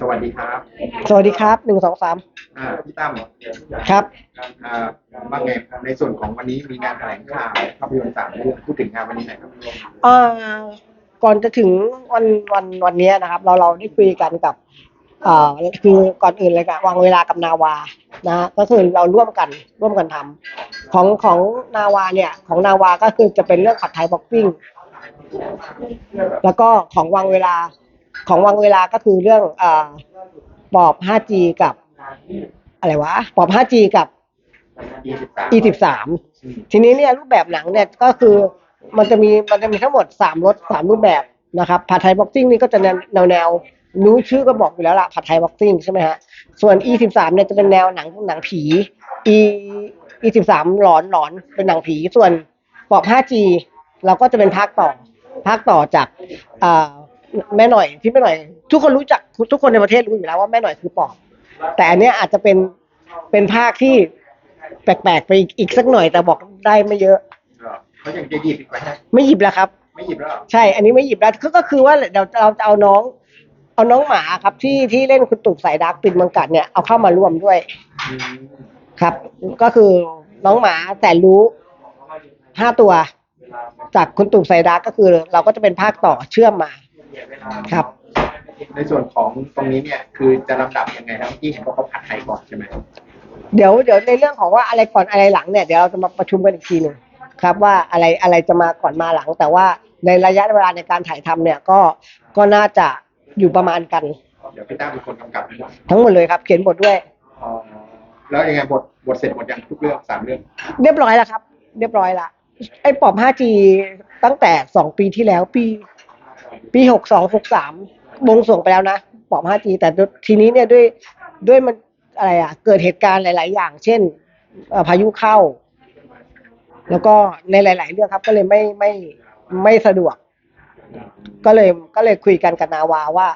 สวัสดีครับ สวัสดีครับหนึ่งสองสามอ่าพี่ตั้มครับอ่าบ้างไงครับในส่วนของวันนี้มีงานแถลงข่าวภาพยนตร์สามเรื่องพูดถึงงานวันนี้หน่อยครับเอ่อก่อนจะถึงวันวันวันเนี้ยนะครับ เราเราได้คุยกันกับเอ่อคือก่อนอื่นเลยกับวางเวลากับนาวานะฮะก็คือเราร่วมกันร่วมกันทำของของนาวาเนี่ย ของนาวาก็คือจะเป็นเรื่องผัดไทยบ็อกซิ่งแล้วก็ของวางเวลา ของวางเวลาก็คือเรื่องอปอบ 5G กับ อะไรวะ ปอบ 5G กับ E สิบสามทีนี้เนี่ยรูปแบบหนังเนี่ยก็คือมันจะมีมันจะมีทั้งหมดสามรสสามรูปแบบนะครับผัดไทยบ็อกซิ่งนี่ก็จะแนวแนวนวรู้ชื่อก็บอกอยู่แล้วล่ะผัดไทยบ็อกซิ่งใช่ไหมฮะส่วน E สิบสามเนี่ยจะเป็นแนวหนังหนังผี E E สิบสามหลอนหลอนเป็นหนังผีส่วนปอบ 5G เราก็จะเป็นภาคต่อภาคต่อจากอ่า แม่หน่อยที่แม่หน่อย ทุกคนรู้จักทุกคนในประเทศรู้อยู่แล้วว่าแม่หน่อยคือปอบ แต่อันเนี้ยอาจจะเป็นเป็นภาคที่แปลกๆไปอีกอีกสักหน่อยแต่บอกได้ไม่เยอะ เขายังจะหยิบอีกไหมฮะไม่หยิบแล้วครับ ไม่หยิบแล้วเหรอใช่ อันนี้ไม่หยิบแล้วก็ก็คือว่าเราเราจะเอาน้อง เอาน้องหมาครับที่ที่เล่นคุณตุกสายดักปิดเมืองกัดเนี่ยเอาเข้ามาร่วมด้วยอืมครับ ก็คือน้องหมาแต่รู้ห้าตัว จากคุณตุกสายดักก็คือ เราก็จะเป็นภาคต่อเชื่อมมา ครับ ในส่วนของตรงนี้เนี่ยคือจะลำดับยังไงครับเมื่อกี้เห็นว่าเขาผัดไทยก่อนใช่ไหมเดี๋ยวเดี๋ยวในเรื่องของว่าอะไรก่อนอะไรหลังเนี่ยเดี๋ยวเราจะมาประชุมกันอีกทีหนึ่งครับว่าอะไรอะไรจะมาก่อนมาหลัง แต่ว่าในระยะเวลาในการถ่ายทำเนี่ยก็ก็น่าจะอยู่ประมาณกัน เดี๋ยวพี่ตั้มเป็นคนกำกับนะทั้งหมดเลยครับ เขียนบทด้วย อ๋อแล้วยังไงบทบทเสร็จหมดยังทุกเรื่องสามเรื่องเรียบร้อยแล้วครับ เรียบร้อยละไอ้ปอบ 5G ตั้งแต่สองปีที่แล้วปี ปีหกสองหกสามบงส่งไปแล้วนะปอบ 5G แต่ทีนี้เนี่ยด้วยด้วยมันอะไรอะ เกิดเหตุการณ์หลาย ๆ อย่าง เช่นเอ่อพายุเข้า แล้วก็ในหลาย ๆ เรื่องครับ ก็เลยไม่ไม่ไม่สะดวก ก็เลยก็เลยคุยกันกับนาวาว่า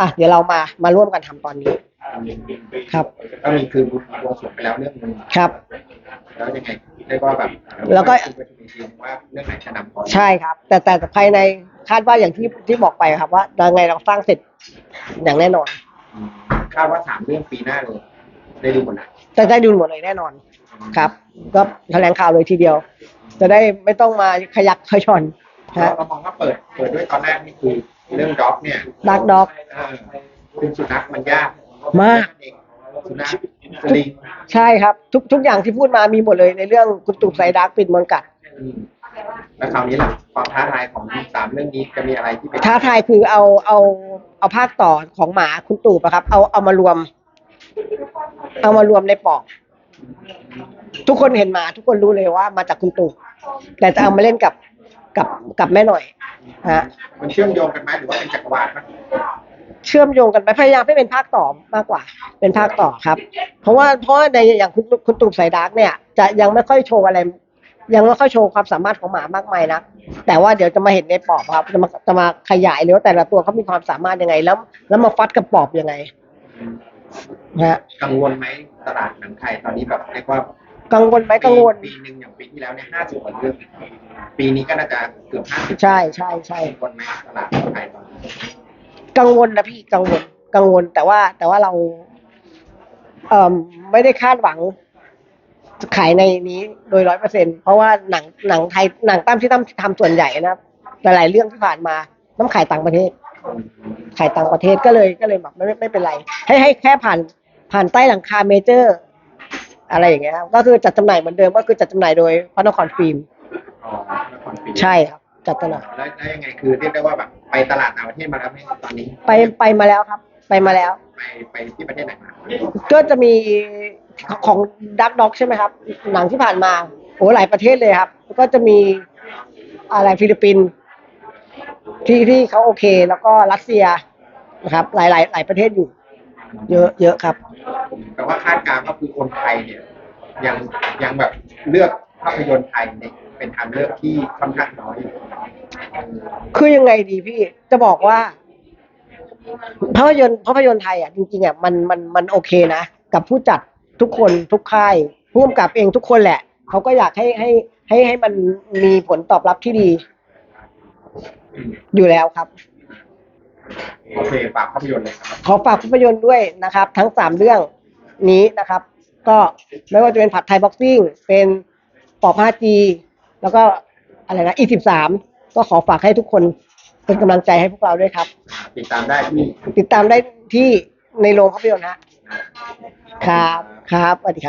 อะเดี๋ยวเรามามาร่วมกันทำตอนนี้ ครับก็มีคือบุญบวงสรวงไปแล้วเรื่องหนึงครับ แล้วยังไงเรียกว่าแบบ แล้วก็คุยกันอีกทีนึงว่าเรื่องไหนจะนำก่อนใช่ครับ แต่แต่ภายใน คาดว่าอย่างที่ที่บอกไปครับว่ายังไงเราสร้างเสร็จอย่างแน่นอนอืมคาดว่าสามเรื่องปีหน้าเลย ได้ดูหมดแล้วจะได้ดูหมดเลยแน่นอนครับ ก็แถลงข่าวเลยทีเดียว จะได้ไม่ต้องมาขยักขยอนเราฮะ เรามองว่าเปิดเปิดด้วยตอนแรกนี่คือเรื่องด็อกเนี่ย Dark Dog เออคือสุนัขมันยากมากสุนัขสลิงใช่ครับ ทุกทุกอย่างที่พูดมามีหมดเลยในเรื่องกุตุกไซดักปิดเมืองกัด อืม แล้วคราวนี้ล่ะความท้าทายของสามเรื่องนี้จะมีอะไรที่เป็นท้าทายคือเอาเอาเอาภาคต่อของหมาคุณตู่ปะครับ เอาเอามารวม เอามารวมในปอก ทุกคนเห็นหมา ทุกคนรู้เลยว่ามาจากคุณตู่แต่จะเอามาเล่นกับกับกับแม่หน่อยฮะมันเชื่อมโยงกันไหมหรือว่าเป็นจักรวาลไหมเชื่อมโยงกันไปพยายามให้เป็นภาคต่อมากกว่า เป็นภาคต่อครับ เพราะว่าเพราะว่าในอย่างคุณคุณตู่สายดาร์กเนี่ย จะยังไม่ค่อยโชว์อะไร ยังไม่ค่อยโชว์ความสามารถของหมามากมายนะแต่ว่าเดี๋ยวจะมาเห็นในปอบครับจะมาจะมาขยายเลยว่าแต่ละตัวเขามีความสามารถยังไง แล้ว แล้วมาฟัดกับปอบยังไงอืมนะฮะกังวลไหมตลาดหนังไทยตอนนี้แบบเรียกว่ากังวลไหมกังวล ปีหนึ่งอย่างปีที่แล้วเนี่ยห้าสิบกว่าเรื่องปีนี้ก็น่าจะเกือบห้าสิบใช่ใช่ใช่กังวลไหมตลาดหนังไทยตอนนี้กังวลนะพี่กังวลกังวลแต่ว่าแต่ว่าเราเอ่อไม่ได้คาดหวัง ขายในนี้โดยร้อยเปอร์เซ็นเพราะว่าหนังหนังไทยหนังตั้มที่ตั้มทำส่วนใหญ่นะครับหลายๆเรื่องที่ผ่านมาต้องขายต่างประเทศ ขายต่างประเทศก็เลยก็เลยแบบไม่ไม่ไม่เป็นไร ให้ให้แค่ผ่านผ่านใต้หลังคาเมเจอร์ อะไรอย่างเงี้ยครับก็คือจัดจำหน่ายเหมือนเดิมก็คือจัดจำหน่ายโดยพระนครฟิล์มอ๋อละครปีใช่ครับ จัดจำหน่ายแล้วแล้วยังไงคือเรียกได้ว่าแบบไปตลาดต่างประเทศมาแล้วไหมตอนนี้ไปไปมาแล้วครับ ไปมาแล้ว ไปไปที่ประเทศไหนมาก็จะมี ของดักด็อกใช่ไหมครับ หนังที่ผ่านมาโอ้หลายประเทศเลยครับก็จะมีอะไรฟิลิปปินส์ที่ที่เขาโอเค แล้วก็รัสเซียนะครับ หลายหลายหลายประเทศอยู่ เยอะเยอะครับ แต่ว่าคาดการณ์ว่าคือคนไทยเนี่ย ยังยังแบบเลือกภาพยนตร์ไทยเนี่ยเป็นทางเลือกที่ค่อนข้างน้อยอยู่คือยังไงดีพี่จะบอกว่าภาพยนตร์ภาพยนตร์ไทยอะจริงๆอะมันมันมันโอเคนะ กับผู้จัด ทุกคนทุกค่ายผู้กำกับเองทุกคนแหละ เขาก็อยากให้ให้ให้ให้มันมีผลตอบรับที่ดีอืมอยู่แล้วครับ โอเคฝากภาพยนตร์เลยครับ ขอฝากภาพยนตร์ด้วยนะครับ ทั้งสามเรื่องนี้นะครับ ก็ไม่ว่าจะเป็นผัดไทยบ็อกซิ่งเป็นปอบ 5G แล้วก็อะไรนะ E13 ก็ขอฝากให้ทุกคนเป็นกำลังใจให้พวกเราด้วยครับ ติดตามได้ที่ ติดตามได้ที่ในโรงภาพยนตร์ฮะ ครับ ครับสวัสดีครับ